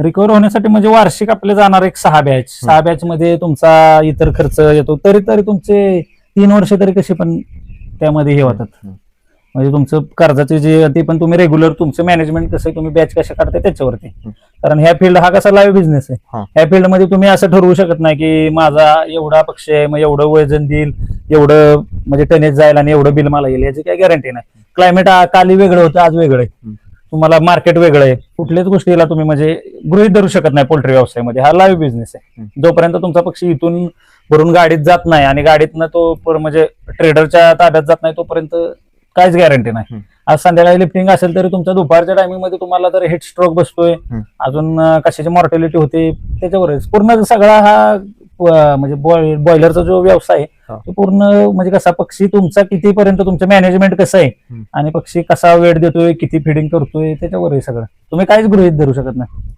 Recover होण्यासाठी म्हणजे वार्षिक आपले जाणार एक सहा बॅच सहा बॅच मध्ये तुमचा इतर खर्च येतो तरी तरी तुमचे तीन वर्ष तरी कसे पण त्यामध्ये हे होतात. म्हणजे तुमचं कर्जाचे जे ते पण तुम्ही रेग्युलर तुमचं मॅनेजमेंट कसं तुम्ही बॅच कशा काढताय त्याच्यावरती. कारण ह्या फील्ड हा कसा लाईव्ह बिझनेस आहे. ह्या फील्डमध्ये तुम्ही असं ठरवू शकत नाही की माझा एवढा पक्ष आहे मग एवढं वजन देईल एवढं म्हणजे टनेज जाईल आणि एवढं बिल मला येईल याची काही गॅरंटी नाही क्लायमेट काली वेगळं होतं आज वेगळं आहे. तुम्हाला मार्केट वेगळं आहे कुठल्याच गोष्टीला तुम्ही म्हणजे गृहित धरू शकत नाही पोल्ट्री व्यवसायामध्ये हा लाईव्ह बिझनेस आहे. जोपर्यंत तुमचा पक्षी इथून भरून गाडीत जात नाही आणि गाडीतनं तो म्हणजे ट्रेडरच्या ताब्यात जात नाही तोपर्यंत काहीच गॅरंटी नाही. आज संध्याकाळी लिफ्टिंग असेल तरी तुमच्या दुपारच्या टायमिंगमध्ये तुम्हाला जर हेड स्ट्रोक बसतोय. अजून कशाची मॉर्टॅलिटी होते त्याच्यावरच पूर्ण सगळा हा म्हणजे बॉयलरचा जो व्यवसाय आहे. तो पूर्ण म्हणजे कसा पक्षी तुमचा कितीपर्यंत तुमचं मॅनेजमेंट कसं आहे. आणि पक्षी कसा वेळ देतोय किती फिडिंग करतोय त्याच्यावर आहे सगळं तुम्ही काहीच गृहित धरू शकत नाही